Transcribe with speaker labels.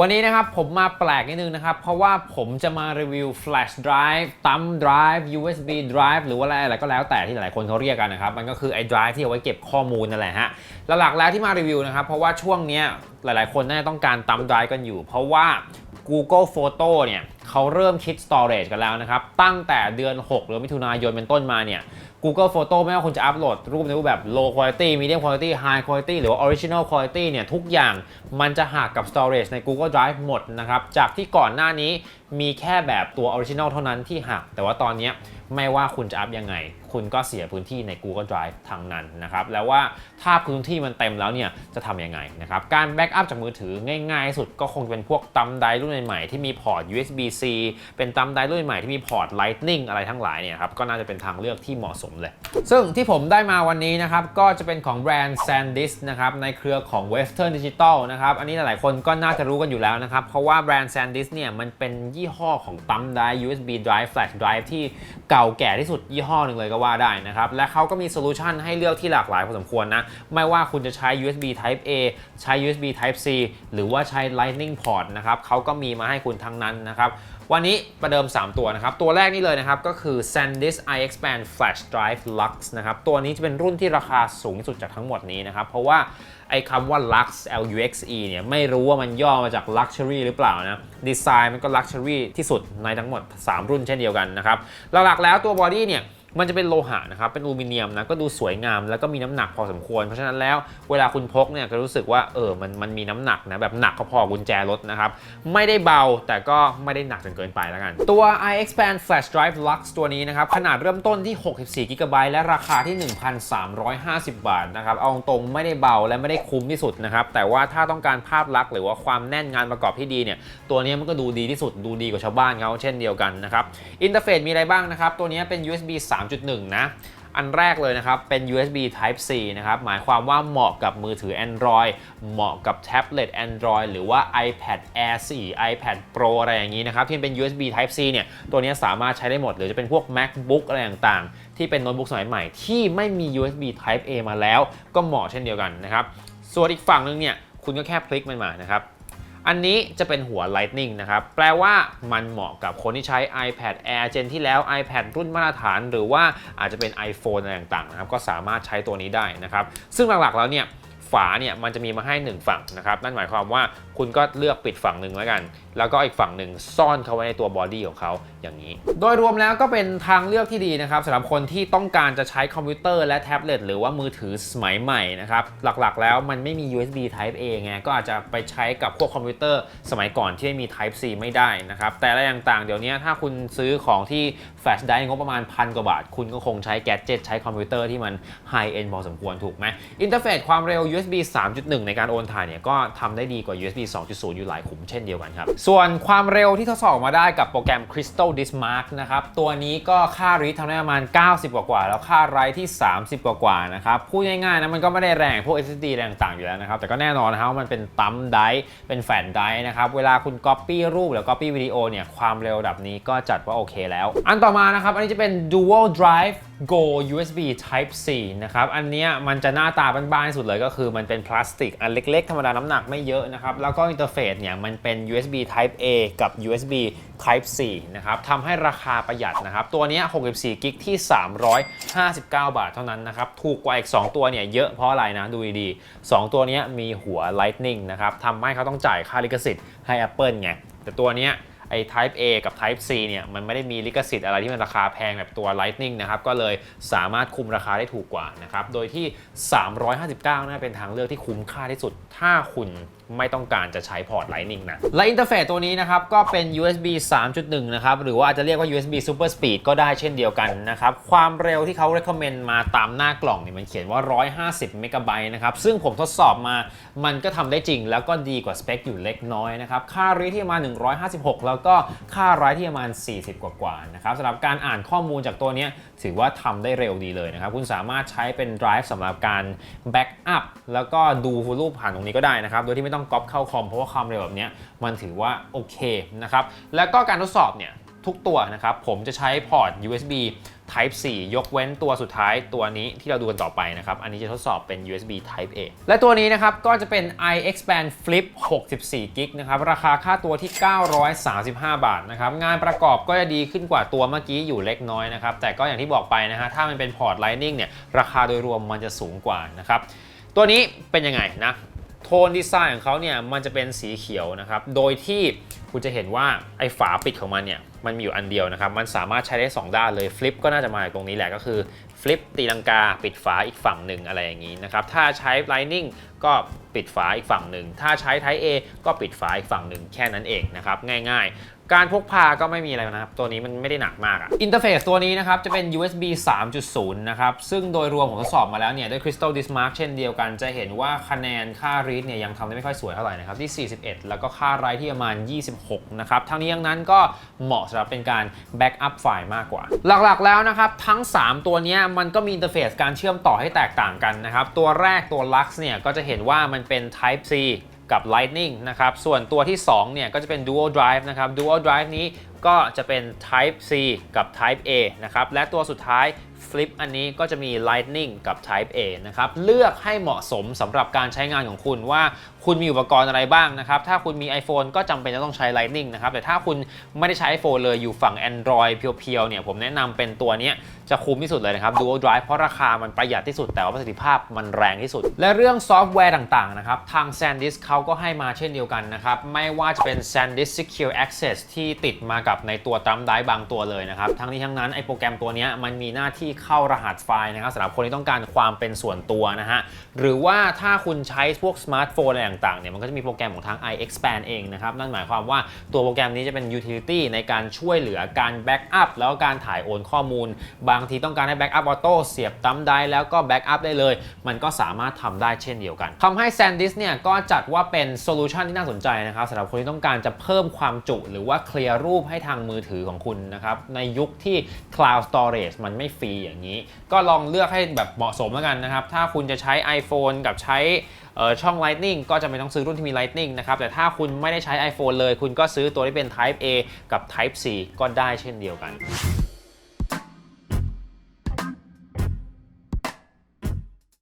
Speaker 1: วันนี้นะครับผมมาแปลกนิดนึงนะครับ เพราะว่าผมจะมารีวิว flash drive thumb drive USB drive หรือว่าอะไรอะไรก็แล้วแต่ที่หลายคนเขาเรียกกันนะครับ มันก็คือไอ้ drive ที่เอาไว้เก็บข้อมูลนั่นแหละฮะหลักๆแล้วที่มารีวิวนะครับ เพราะว่าช่วงเนี้ยหลายๆ คนน่าจะต้องการ thumb drive กันอยู่ เพราะว่า Google Photo เนี่ยเขาเริ่มคิด storage กันแล้วนะครับ ตั้งแต่เดือน 6 หรือมิถุนายนเป็นต้นมาเนี่ย Google Photo ไม่ว่าคุณจะอัปโหลดรูปในรูปแบบ low quality medium quality high quality หรือว่า original quality เนี่ย ทุกอย่างมันจะหักกับ storage ใน Google Drive หมดนะครับ จากที่ก่อนหน้านี้มีแค่แบบตัว original เท่านั้นที่หัก แต่ว่าตอนนี้ไม่ว่าคุณจะอัพยังไง คุณก็เสียพื้นที่ใน Google Drive ทางนั้นนะครับแล้วว่าถ้าพื้นที่มันเต็มแล้วเนี่ยจะทำยังไงนะครับการแบ็กอัพจากมือถือง่ายๆ สุดก็คงเป็นพวกตัมไดรุ่นใหม่ๆที่มีพอร์ต USB-C เป็นตัมไดรุ่นใหม่ที่มีพอร์ต Lightning อะไรทั้งหลายเนี่ยครับก็น่าจะเป็นทางเลือกที่เหมาะสมเลย ซึ่งที่ผมได้มาวันนี้นะครับก็จะเป็นของแบรนด์ SanDisk นะครับในเครือของ Western Digital นะครับอันนี้หลายๆคนก็น่าจะรู้กันอยู่แล้วนะครับเพราะว่าแบรนด์ SanDisk เนี่ยมันเป็นยี่ห้อของตัมได USB drive flash drive ที่เก่าแก่ที่สุดยี่ห้อหนึ่งเลยก็ว่าได้นะครับ และเขาก็มีโซลูชันให้เลือกที่หลากหลายพอสมควรนะ ไม่ว่าคุณจะใช้ USB Type A ใช้ USB Type C หรือว่าใช้ Lightning port นะครับเขาก็มีมาให้คุณทั้งนั้นนะครับ วันนี้ประเดิม 3 ตัวนะครับ ตัวแรกนี่เลยนะครับ ก็คือ SanDisk iXpand Flash Drive Lux นะครับ ตัวนี้จะเป็นรุ่นที่ราคาสูงที่สุดจากทั้งหมดนี้นะครับ เพราะว่าไอ้คำว่า Lux L U X E เนี่ย ไม่รู้ว่ามันย่อมาจาก Luxury หรือเปล่านะ ดีไซน์มันก็ Luxury ที่สุดในทั้งหมด 3 รุ่นเช่นเดียวกันนะครับ หลักๆแล้วตัวบอดี้เนี่ย มันจะเป็นโลหะนะครับ เป็นอลูมิเนียมนะ ก็ดูสวยงาม แล้วก็มีน้ำหนักพอสมควร เพราะฉะนั้นแล้วเวลาคุณพกเนี่ยก็รู้สึกว่าเออ มันมันมีน้ำหนักนะ แบบหนักก็พอกุญแจรถนะครับ ไม่ได้เบาแต่ก็ไม่ได้หนักจนเกินไปแล้วกัน ตัว iXpand Flash Drive Lux ตัวนี้นะครับ ขนาดเริ่มต้นที่ 64 g b และราคาที่ 1,350 บาทนะครับ เอาตรงไม่ได้เบาและไม่ได้คุ้มที่สุดนะครับ แต่ว่าถ้าต้องการภาพลักษณ์หรือว่าความแน่นงานประกอบที่ดีเนี่ย ตัวนี้มันก็ดูดีที่สุด ดูดีกว่าชาวบ้านเขาเช่นเดียวกันนะครับ อินเทอร์เฟซมีอะไรบ้างนะครับ ตัวนี้เป็น USB 3.1 นะ อันแรกเลยนะครับ เป็น USB Type C นะครับ หมายความว่าเหมาะกับมือถือ Android เหมาะกับแท็บเล็ต Android หรือว่า iPad Air 4 iPad Pro อะไรอย่างนี้นะครับ ที่เป็น USB Type C เนี่ย ตัวนี้สามารถใช้ได้หมด หรือจะเป็นพวก MacBook อะไรต่างๆ ที่เป็นโน้ตบุ๊กสมัยใหม่ที่ไม่มี USB Type A มาแล้ว ก็เหมาะเช่นเดียวกันนะครับ ส่วนอีกฝั่งนึงเนี่ย คุณก็แค่พลิกมันมานะครับ อันนี้จะเป็นหัว Lightning นะครับ แปลว่ามันเหมาะกับคนที่ใช้ iPad Air เจนที่แล้ว iPad รุ่นมาตรฐาน หรือว่าอาจจะเป็น iPhone อะไรต่างๆนะครับ ก็สามารถใช้ตัวนี้ได้นะครับ ซึ่งหลักๆแล้วเนี่ยฝาเนี่ยมันจะมีมาให้ 1 ฝั่งนะครับ นั่นหมายความว่าคุณก็เลือกปิดฝั่งหนึ่งแล้วกัน แล้วก็อีกฝั่งหนึ่งซ่อนเขาไว้ในตัวบอดี้ของเขาอย่างนี้ โดยรวมแล้วก็เป็นทางเลือกที่ดีนะครับสำหรับคนที่ต้องการจะใช้คอมพิวเตอร์และแท็บเล็ตหรือว่ามือถือสมัยใหม่นะครับ หลักๆ แล้วมันไม่มี USB Type A ไง ก็อาจจะไปใช้กับพวกคอมพิวเตอร์สมัยก่อนที่ไม่มี Type C ไม่ได้นะครับ แต่ละอะไรต่างเดี๋ยวนี้ถ้าคุณซื้อของที่แฟลชไดร์งบประมาณพันกว่าบาท คุณก็คงใช้แกดเจิตใช้คอมพิวเตอร์ที่มันไฮเอ็นพอสมควรถูกไหมอินเทอร์เฟซความเร็ว USB 3.1 ในการโอนถ่ายเนี่ยก็ทำได้ดีกว่า USB 2.0 อยู่หลายขุมเช่นเดียวกันครับ ส่วนความเร็วที่ทดสอบมาได้กับโปรแกรม Crystal Disk Mark นะครับ ตัวนี้ก็ค่ารีทำได้ประมาณ 90 กว่าๆแล้วค่าไรที่ 30 กว่าๆนะครับ พูดง่ายๆนะมันก็ไม่ได้แรงพวก SSD แรงต่างๆอยู่แล้วนะครับ แต่ก็แน่นอนนะครับว่ามันเป็นตัมไดร์เป็นแฟนไดร์นะครับ เวลาคุณ Copy รูปหรือ Copy วิดีโอเนี่ยความเร็วระดับนี้ก็จัดว่าโอเคแล้ว อันต่อมานะครับอันนี้จะเป็น Dual Drive Go USB Type C นะครับ อันนี้มันจะหน้าตาบ้านๆที่สุดเลยก็คือมันเป็นพลาสติกอันเล็กๆ ธรรมดาน้ำหนักไม่เยอะนะครับ แล้วก็อินเทอร์เฟซเนี่ยมันเป็น USB Type A กับ USB Type C นะครับทำให้ราคาประหยัดนะครับตัวนี้64กิกที่ 359 บาทเท่านั้นนะครับถูกกว่าอีก 2 ตัวเนี่ยเยอะเพราะอะไรนะดูดีๆ2ตัวนี้มีหัว Lightning นะครับทำให้เขาต้องจ่ายค่าลิขสิทธิ์ให้ Apple ไงแต่ตัวเนี้ย อ้ Type A กับ Type C เนี่ยมันไม่ได้มีลิขสิทธิ์อะไรที่มันราคาแพงแบบตัว Lightning นะครับก็เลยสามารถคุมราคาได้ถูกกว่านะครับโดยที่ 359น่าเป็นทางเลือกที่คุ้มค่าที่สุด ถ้าคุณไม่ต้องการจะใช้พอร์ต Lightning นะ และอินเทอร์เฟซตัวนี้นะครับ ก็เป็น USB 3.1 นะครับ หรือว่าอาจจะเรียกว่า USB Super Speed ก็ได้เช่นเดียวกันนะครับ ความเร็วที่เขา recommend มาตามหน้ากล่องเนี่ยมันเขียนว่า 150 เมกะไบต์นะครับ ซึ่งผมทดสอบมามันก็ทำได้จริง แล้วก็ดีกว่าสเปคอยู่เล็กน้อยนะครับ ค่ารีที่มา 156 แล้วก็ค่าไรที่ประมาณ 40 กว่ากว่านะครับสำหรับการอ่านข้อมูลจากตัวนี้ถือว่าทำได้เร็วดีเลยนะครับ คุณสามารถใช้เป็น drive สำหรับการ backup แล้วก็ดูรูปผ่านตรงนี้ก็ได้นะครับ โดยที่ไม่ต้องก๊อปเข้าคอมเพราะว่าความเร็วแบบนี้มันถือว่าโอเคนะครับแล้วก็การทดสอบเนี่ยทุกตัวนะครับผมจะใช้พอร์ต USB Type C ยกเว้นตัวสุดท้ายตัวนี้ที่เราดูกันต่อไปนะครับ อันนี้จะทดสอบเป็น USB Type A และตัวนี้นะครับ ก็จะเป็น iXpand Flip 64 g b นะครับ ราคาค่าตัวที่ 935 บาทนะครับ งานประกอบก็จะดีขึ้นกว่าตัวเมื่อกี้อยู่เล็กน้อยนะครับ แต่ก็อย่างที่บอกไปนะฮะ ถ้ามันเป็นพอร์ต Lightning เนี่ย ราคาโดยรวมมันจะสูงกว่านะครับ ตัวนี้เป็นยังไงนะ โทนดีไซน์ของเขาเนี่ย มันจะเป็นสีเขียวนะครับ โดยที่คุณจะเห็นว่าไอ้ฝาปิดของมันเนี่ย มันมีอยู่อันเดียวนะครับ มันสามารถใช้ได้ 2 ด้านเลยฟลิปก็น่าจะมาจากตรงนี้แหละก็คือฟลิปตีลังกาปิดฝาอีกฝั่งหนึ่งอะไรอย่างนี้นะครับ ถ้าใช้ Lightning ก็ปิดฝาอีกฝั่งหนึ่ง ถ้าใช้ Type A ก็ปิดฝาอีกฝั่งหนึ่งแค่นั้นเองนะครับ ง่ายๆ การพกพาก็ไม่มีอะไรนะครับ ตัวนี้มันไม่ได้หนักมากอะอินเทอร์เฟซตัวนี้นะครับ จะเป็น USB 3.0 นะครับ ซึ่งโดยรวมผมทดสอบมาแล้วเนี่ย ด้วย Crystal Dismark เช่นเดียวกัน จะเห็นว่าคะแนนค่า read เนี่ยยังทำได้ไม่ค่อยสวยเท่าไหร่นะครับ ที่ 41 แล้วก็ค่า write ที่ประมาณ 26 นะครับ ทั้งนี้ทั้งนั้นก็เหมาะสำหรับเป็นการ backup ไฟล์มากกว่า หลักๆแล้วนะครับ ทั้ง 3 ตัวนี้มันก็มีอินเทอร์เฟซการเชื่อมต่อให้แตกต่างกันนะครับตัวแรกตัว Lux เนี่ยก็จะเห็นว่ามันเป็น Type C กับ Lightning นะครับ ส่วนตัวที่ 2 เนี่ยก็จะเป็น Dual Drive นะครับ Dual Drive นี้ ก็จะเป็น Type C กับ Type A นะครับ และตัวสุดท้าย Flip อันนี้ก็จะมี Lightning กับ Type A นะครับ เลือกให้เหมาะสมสำหรับการใช้งานของคุณว่าคุณมีอุปกรณ์อะไรบ้างนะครับ ถ้าคุณมี iPhone ก็จำเป็นจะต้องใช้ Lightning นะครับ แต่ถ้าคุณไม่ได้ใช้ iPhone เลยอยู่ฝั่ง Android เพียวๆเนี่ยผมแนะนำเป็นตัวนี้จะคุ้มที่สุดเลยนะครับ Dual Drive เพราะราคามันประหยัดที่สุด แต่ว่าประสิทธิภาพมันแรงที่สุด และเรื่องซอฟต์แวร์ต่างๆนะครับทาง SanDisk เขาก็ให้มาเช่นเดียวกันนะครับไม่ว่าจะเป็น SanDisk Secure Access ที่ติดมากับในตัวตั้มไดบางตัวเลยนะครับ ทั้งนี้ทั้งนั้นไอโปรแกรมตัวนี้มันมีหน้าที่เข้ารหัสไฟล์นะครับสำหรับคนที่ต้องการความเป็นส่วนตัวนะฮะ หรือว่าถ้าคุณใช้พวกสมาร์ทโฟนอะไรต่างๆเนี่ยมันก็จะมีโปรแกรมของทาง iXpand เองนะครับ นั่นหมายความว่าตัวโปรแกรมนี้จะเป็น utility ในการช่วยเหลือการแบ็กอัพแล้วก็การถ่ายโอนข้อมูล บางทีต้องการให้แบ็กอัพออโต้เสียบตั้มได้แล้วก็แบ็กอัพได้เลย มันก็สามารถทำได้เช่นเดียวกันทำให้ SanDisk เนี่ยก็จัดว่าเป็นโซลูชันที่น่าสนใจนะครับสำหรับคนที่ต้องการจะเพิ่มความจุ หรือว่าเคลียร์รูปใให้ทางมือถือของคุณนะครับในยุคที่ Cloud Storage มันไม่ฟรีอย่างนี้ ก็ลองเลือกให้แบบเหมาะสมแล้วกันนะครับ ถ้าคุณจะใช้ iPhone กับใช้ช่อง Lightning ก็จะไม่ต้องซื้อรุ่นที่มี Lightning นะครับ แต่ถ้าคุณไม่ได้ใช้ iPhone เลย คุณก็ซื้อตัวที่เป็น Type A กับ Type C ก็ได้เช่นเดียวกัน